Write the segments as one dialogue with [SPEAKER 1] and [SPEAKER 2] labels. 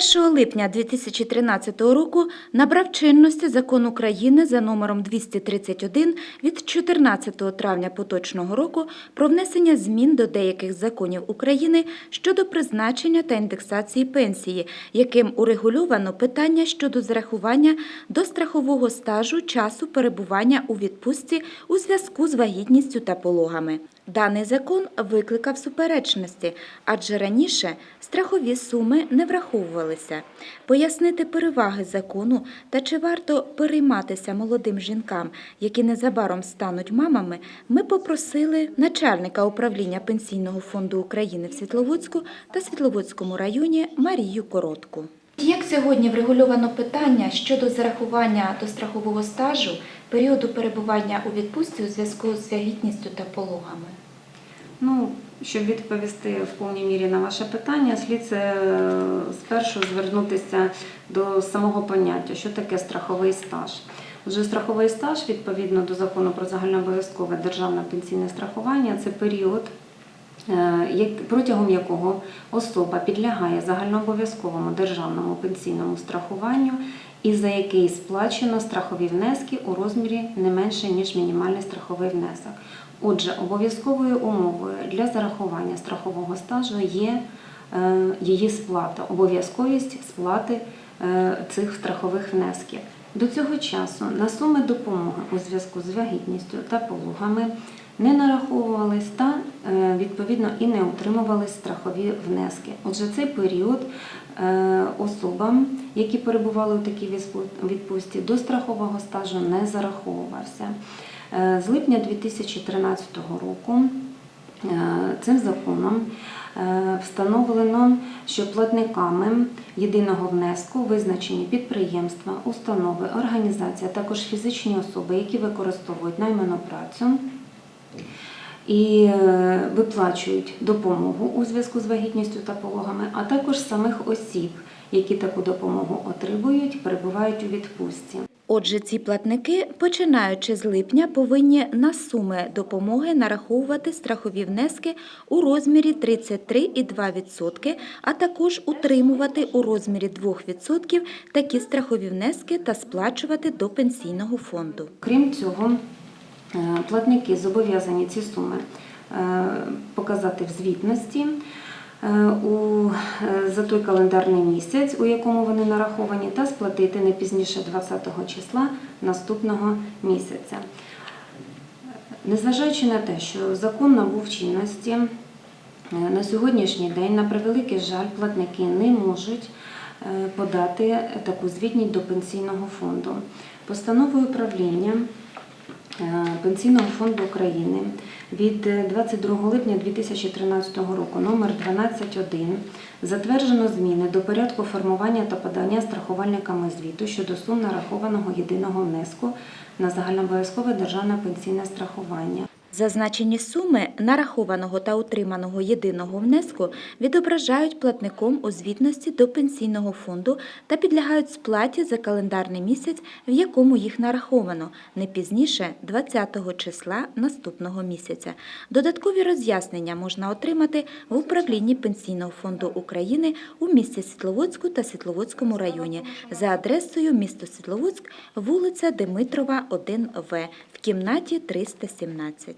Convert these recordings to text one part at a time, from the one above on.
[SPEAKER 1] 1 липня 2013 року набрав чинності закон України за номером 231 від 14 травня поточного року про внесення змін до деяких законів України щодо призначення та індексації пенсії, яким урегульовано питання щодо зарахування до страхового стажу часу перебування у відпустці у зв'язку з вагітністю та пологами. Даний закон викликав суперечності, адже раніше страхові суми не враховувалися. Пояснити переваги закону та чи варто перейматися молодим жінкам, які незабаром стануть мамами, ми попросили начальника управління Пенсійного фонду України в Світловодську та Світловодському районі Марію Коротку. Як сьогодні врегульовано питання щодо зарахування до страхового стажу періоду перебування у відпустці у зв'язку з вагітністю та пологами?
[SPEAKER 2] Ну, щоб відповісти в повній мірі на ваше питання, слід е, спершу звернутися до самого поняття, що таке страховий стаж. Отже, страховий стаж, відповідно до закону про загальнообов'язкове державне пенсійне страхування, це період, протягом якого особа підлягає загальнообов'язковому державному пенсійному страхуванню і за який сплачено страхові внески у розмірі не менше, ніж мінімальний страховий внесок. Отже, обов'язковою умовою для зарахування страхового стажу є е, її сплата, обов'язковість сплати е, цих страхових внесків. До цього часу на суми допомоги у зв'язку з вагітністю та пологами не нараховувались та е, відповідно і не отримувались страхові внески. Отже, цей період е, особам, які перебували у такій відпу- відпустці, до страхового стажу не зараховувався. Е, З липня 2013 року цим законом встановлено, що платниками єдиного внеску визначені підприємства, установи, організації, а також фізичні особи, які використовують найману працю і е, виплачують допомогу у зв'язку з вагітністю та пологами, а також самих осіб, які таку допомогу отримують, перебувають у відпустці.
[SPEAKER 1] Отже, ці платники, починаючи з липня, повинні на суми допомоги нараховувати страхові внески у розмірі 33,2%, а також утримувати у розмірі 2% такі страхові внески та сплачувати до пенсійного фонду.
[SPEAKER 2] Крім цього, е, платники зобов'язані ці суми е, показати в звітності у, е, за той календарний місяць, у якому вони нараховані, та сплатити не пізніше 20 числа наступного місяця. Незважаючи на те, що закон набув чинності, е, на сьогоднішній день, на превеликий жаль, платники не можуть е, подати таку звітність до пенсійного фонду. Постановою правління е, Пенсійного фонду України від е, 22 липня 2013 року номер 12.1 затверджено зміни до порядку формування та подання страхувальниками звіту щодо сум нарахованого єдиного внеску на загальнообов'язкове державне пенсійне страхування.
[SPEAKER 1] Зазначені суми нарахованого та утриманого єдиного внеску відображають платником у звітності до пенсійного фонду та підлягають сплаті за календарний місяць, в якому їх нараховано, не пізніше 20 числа наступного місяця. Додаткові роз'яснення можна отримати в управлінні Пенсійного фонду України у місті Світловодську та Світловодському районі за адресою місто Світловодськ, вулиця Димитрова, 1В кімнаті 317.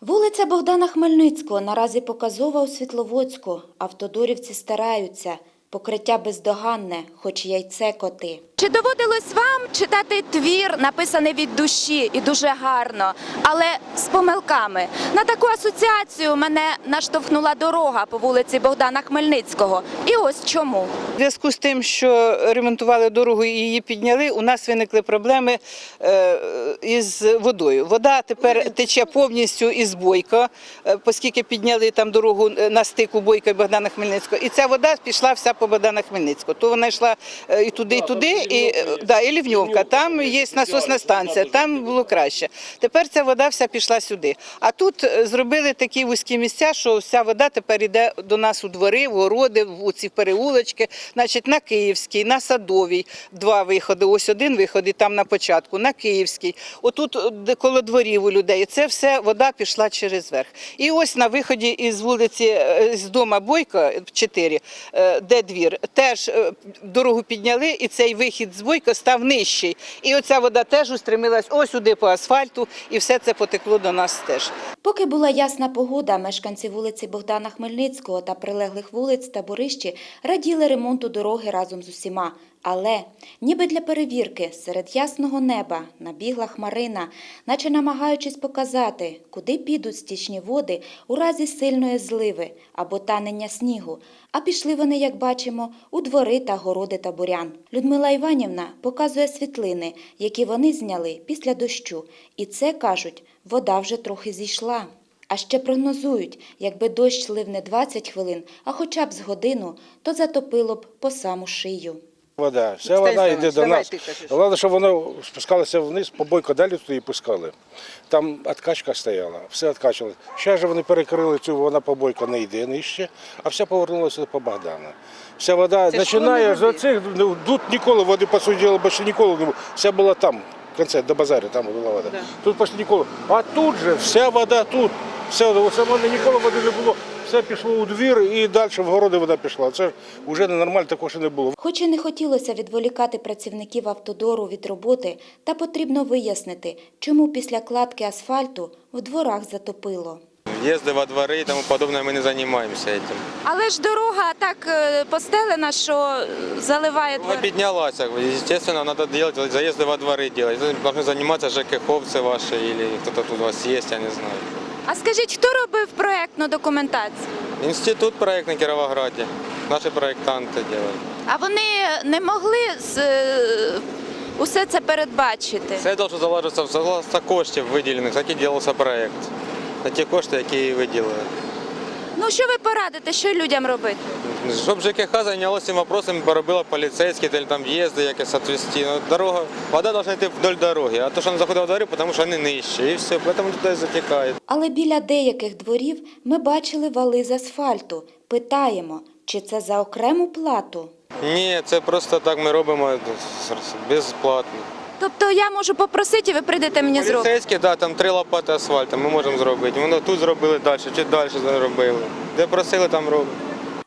[SPEAKER 1] Вулиця Богдана Хмельницького наразі показова у Світловодську. Автодорівці стараються. Покриття бездоганне, хоч яйце коти.
[SPEAKER 3] Чи доводилось вам читати твір, написаний від душі і дуже гарно, але з помилками? На таку асоціацію мене наштовхнула дорога по вулиці Богдана Хмельницького. І ось чому.
[SPEAKER 4] У зв'язку з тим, що ремонтували дорогу і її підняли, у нас виникли проблеми е, із водою. Вода тепер тече повністю із бойка, е, оскільки підняли там дорогу е, на стику бойка і Богдана Хмельницького. І ця вода пішла вся Богдана Хмельницького. То вона йшла е, і туди, і туди, і, е, да, і Лівньовка. Там є насосна станція, там було краще. Тепер ця вода вся пішла сюди. А тут е, зробили такі вузькі місця, що вся вода тепер йде до нас у двори, в городи, в ці переулочки. Значить, на Київській, на Садовій два виходи. Ось один виход і там на початку, на Київській. Отут е, де коло дворів у людей. Це все вода пішла через верх. І ось на виході із вулиці е, з дома Бойко 4, е, де двір, теж е, дорогу підняли, і цей вихід з бойка став нижчий. І оця вода теж устремилась ось сюди по асфальту, і все це потекло до нас теж.
[SPEAKER 1] Поки була ясна погода, мешканці вулиці Богдана Хмельницького та прилеглих вулиць та Борищі раділи ремонту дороги разом з усіма. Але, ніби для перевірки, серед ясного неба набігла хмарина, наче намагаючись показати, куди підуть стічні води у разі сильної зливи або танення снігу. А пішли вони, як бачимо, у двори та городи та бурян. Людмила Іванівна показує світлини, які вони зняли після дощу. І це, кажуть, вода вже трохи зійшла. А ще прогнозують, якби дощ лив не 20 хвилин, а хоча б з годину, то затопило б по саму шию.
[SPEAKER 5] Вода, вся
[SPEAKER 4] Стань,
[SPEAKER 5] вода йде до нас. Головне, щоб воно спускалося вниз, побойко далі туди пускали. Там откачка стояла, все откачували. Зараз же вони перекрили цю, вона побойко не йде нижче, а вся повернулася по Богдана. Вся вода починає з оцих, ну, тут ніколи води, по суті більше ніколи не було. Вся була там, в кінці, до базару, там була вода.
[SPEAKER 4] Да.
[SPEAKER 5] Тут почти ніколи. А тут же вся вода тут. Все, саме ніколи води не було. Все пішло у двір і далі в городи вода пішла. Це ж вже ненормально, також не було.
[SPEAKER 1] Хоч і не хотілося відволікати працівників автодору від роботи, та потрібно вияснити, чому після кладки асфальту в дворах затопило.
[SPEAKER 6] Въезды во дворы и тому подобное мы не занимаемся этим.
[SPEAKER 3] Але ж дорога так е, постелена, що е, заливає
[SPEAKER 6] Дорога
[SPEAKER 3] двори.
[SPEAKER 6] поднялась, как бы, естественно, надо делать, заезды во дворы делать. Этим Должны заниматься ЖКХовцы ваши или кто-то тут у вас есть, я не знаю.
[SPEAKER 3] А скажіть, хто робив проектну документацію?
[SPEAKER 6] Институт проект на Кировограде. Наши проектанты делают.
[SPEAKER 3] А вони не могли з, е, усе це передбачити?
[SPEAKER 6] Це должно заложиться в согласно коштів виділених, так і делался проект. На ті кошти, які її виділили.
[SPEAKER 3] Ну що ви порадите, що людям робити?
[SPEAKER 6] Щоб ЖКХ зайнялося цим вопросом, поробила поліцейські, та там в'їзди якось отвести. Ну, дорога, вода должна йти вдоль дороги, а то, що вона заходить во двори, тому що вони нижче, і все, тому туди і затікає.
[SPEAKER 1] Але біля деяких дворів ми бачили вали з асфальту. Питаємо, чи це за окрему плату?
[SPEAKER 6] Ні, це просто так ми робимо безплатно.
[SPEAKER 3] Тобто я можу попросити, і ви прийдете мені зробити.
[SPEAKER 6] Поліцейські, да, там три лопати асфальту ми можемо зробити. Воно тут зробили далі, чи далі зробили. Де просили, там робимо.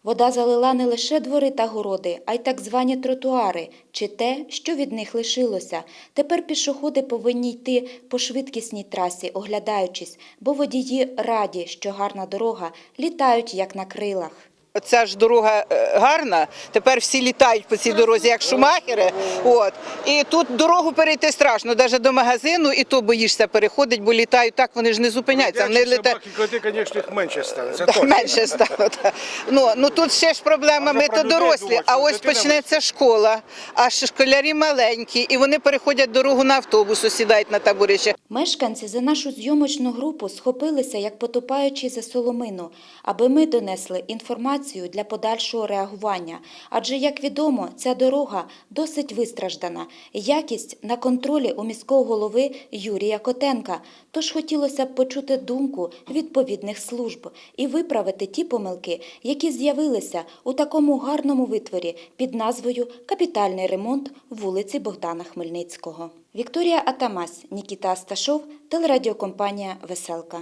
[SPEAKER 1] Вода залила не лише двори та городи, а й так звані тротуари, чи те, що від них лишилося. Тепер пішоходи повинні йти по швидкісній трасі, оглядаючись, бо водії раді, що гарна дорога, літають як на крилах.
[SPEAKER 4] Ця ж дорога е, гарна. Тепер всі літають по цій дорозі, як шумахери. От і тут дорогу перейти страшно, навіть до магазину, і то боїшся переходити, бо літають так, вони ж не зупиняються. Вони літають.
[SPEAKER 5] коти, звісно, їх менше стане. Це точно.
[SPEAKER 4] менше стало. так. Ну, ну тут ще ж проблема, ми то дорослі, а ось почнеться школа, а школярі маленькі, і вони переходять дорогу на автобус, сідають на таборище.
[SPEAKER 1] Мешканці за нашу зйомочну групу схопилися, як потопаючи за соломину, аби ми донесли інформацію для подальшого реагування. Адже, як відомо, ця дорога досить вистраждана. Якість на контролі у міського голови Юрія Котенка. Тож хотілося б почути думку відповідних служб і виправити ті помилки, які з'явилися у такому гарному витворі під назвою Капітальний ремонт вулиці Богдана Хмельницького. Вікторія Атамась, Нікіта Асташов, телерадіокомпанія Веселка.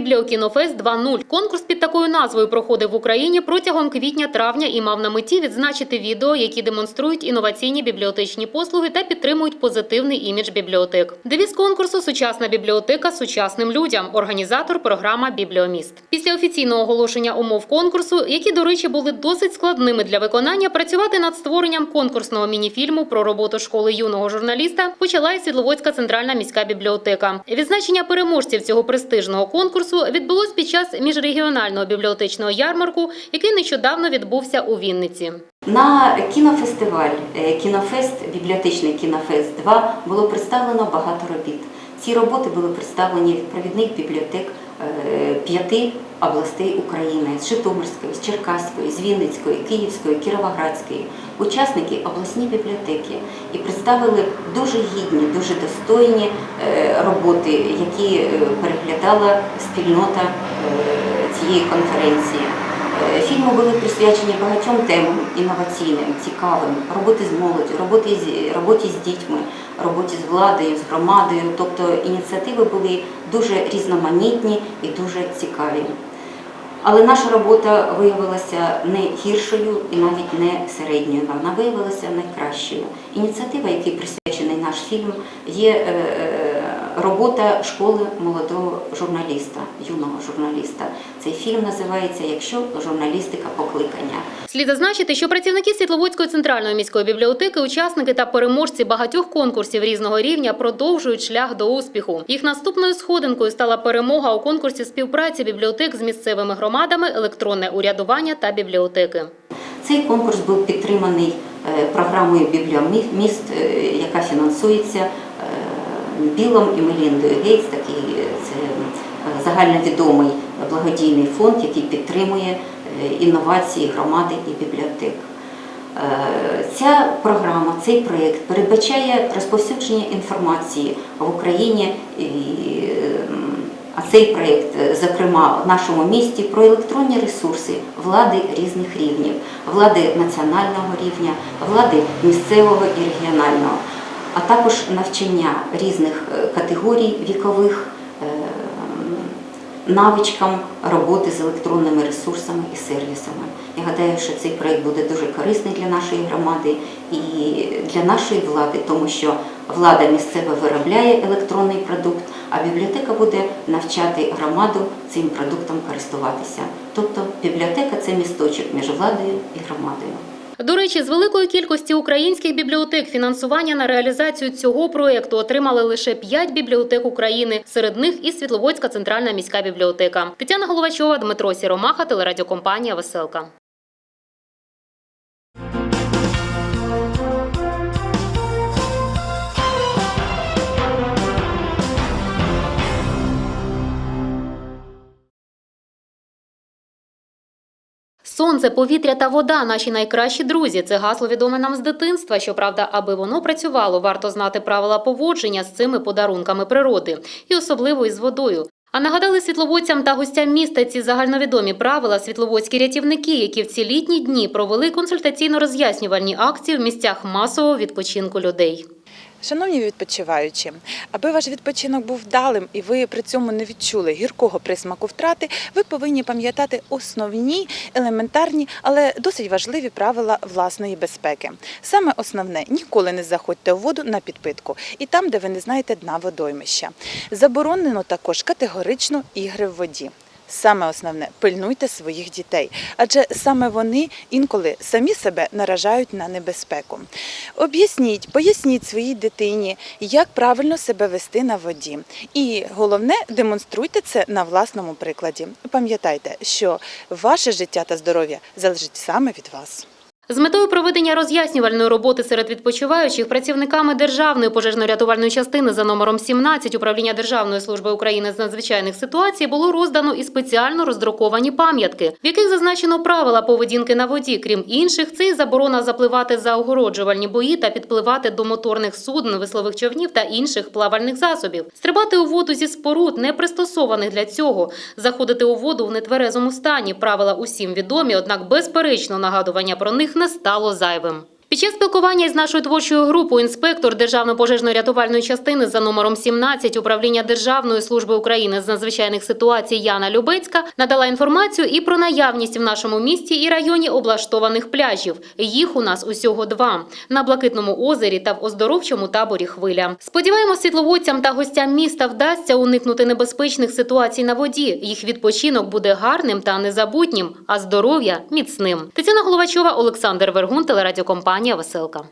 [SPEAKER 7] Бібліокінофест 2.0. Конкурс під такою назвою проходив в Україні протягом квітня-травня і мав на меті відзначити відео, які демонструють інноваційні бібліотечні послуги та підтримують позитивний імідж бібліотек. Девіз конкурсу Сучасна бібліотека сучасним людям. Організатор програма Бібліоміст. Після офіційного оголошення умов конкурсу, які, до речі, були досить складними для виконання, працювати над створенням конкурсного мініфільму про роботу школи юного журналіста почала і Світловодська центральна міська бібліотека. Відзначення переможців цього престижного конкурсу відбулось під час міжрегіонального бібліотечного ярмарку, який нещодавно відбувся у Вінниці.
[SPEAKER 8] На кінофестиваль е, кінофест, бібліотечний кінофест 2 було представлено багато робіт. Ці роботи були представлені від провідних бібліотек п'яти областей України з Житомирської, з Черкаської, з Київської, Кіровоградської. Учасники обласні бібліотеки і представили дуже гідні, дуже достойні е, роботи, які е, переглядала спільнота е, цієї конференції. Е, Фільми були присвячені багатьом темам інноваційним, цікавим, роботи з молоддю, роботи з роботі з дітьми, роботі з владою, з громадою. Тобто ініціативи були дуже різноманітні і дуже цікаві. Але наша робота виявилася не гіршою і навіть не середньою. Вона виявилася найкращою. Ініціатива, якій присвячений наш фільм, є е, е, робота школи молодого журналіста, юного журналіста. Цей фільм називається Якщо журналістика покликання.
[SPEAKER 7] Слід зазначити, що працівники Світловодської центральної міської бібліотеки, учасники та переможці багатьох конкурсів різного рівня продовжують шлях до успіху. Їх наступною сходинкою стала перемога у конкурсі співпраці бібліотек з місцевими громадами, електронне урядування та бібліотеки.
[SPEAKER 8] Цей конкурс був підтриманий е, програмою Бібліоміст, е, яка фінансується Білом і Меліндою Гейтс. Такий е, це е, загальновідомий благодійний фонд, який підтримує е, інновації громади і бібліотек. Ця програма, цей проєкт передбачає розповсюдження інформації в Україні а цей проєкт, зокрема, в нашому місті про електронні ресурси влади різних рівнів, влади національного рівня, влади місцевого і регіонального, а також навчання різних е, категорій вікових е, навичкам роботи з електронними ресурсами і сервісами. Я гадаю, що цей проєкт буде дуже корисний для нашої громади і для нашої влади, тому що влада місцева виробляє електронний продукт, а бібліотека буде навчати громаду цим продуктом користуватися. Тобто бібліотека це місточок між владою і громадою.
[SPEAKER 7] До речі, з великої кількості українських бібліотек фінансування на реалізацію цього проєкту отримали лише 5 бібліотек України. Серед них і Світловодська центральна міська бібліотека. Тетяна Головачова, Дмитро Сіромаха, телерадіокомпанія Веселка. Сонце, повітря та вода наші найкращі друзі. Це гасло відоме нам з дитинства. Щоправда, аби воно працювало, варто знати правила поводження з цими подарунками природи, і особливо із водою. А нагадали світловодцям та гостям міста ці загальновідомі правила світловодські рятівники, які в ці літні дні провели консультаційно-роз'яснювальні акції в місцях масового відпочинку людей.
[SPEAKER 9] Шановні відпочиваючі, аби ваш відпочинок був вдалим і ви при цьому не відчули гіркого присмаку втрати, ви повинні пам'ятати основні, елементарні, але досить важливі правила власної безпеки. Саме основне ніколи не заходьте у воду на підпитку і там, де ви не знаєте дна водоймища. Заборонено також категорично ігри в воді. Саме основне пильнуйте своїх дітей, адже саме вони інколи самі себе наражають на небезпеку. Об'ясніть, поясніть своїй дитині, як правильно себе вести на воді. І головне, демонструйте це на власному прикладі. Пам'ятайте, що ваше життя та здоров'я залежить саме від вас.
[SPEAKER 7] З метою проведення роз'яснювальної роботи серед відпочиваючих працівниками державної пожежно-рятувальної частини за номером 17 управління Державної служби України з надзвичайних ситуацій було роздано і спеціально роздруковані пам'ятки, в яких зазначено правила поведінки на воді. Крім інших, це і заборона запливати за огороджувальні бої та підпливати до моторних суден, веслових човнів та інших плавальних засобів, стрибати у воду зі споруд, не пристосованих для цього, заходити у воду в нетверезому стані. Правила усім відомі, однак безперечно нагадування про них не стало зайвим. Під час спілкування із нашою творчою групою інспектор Державної пожежно-рятувальної частини за номером 17 управління Державної служби України з надзвичайних ситуацій Яна Любецька надала інформацію і про наявність в нашому місті і районі облаштованих пляжів. Їх у нас усього два на Блакитному озері та в оздоровчому таборі Хвиля. Сподіваємось, світловодцям та гостям міста вдасться уникнути небезпечних ситуацій на воді. Їх відпочинок буде гарним та незабутнім, а здоров'я міцним. Тетяна Головачова, Олександр Вергун, телерадіокомпанія Веселка.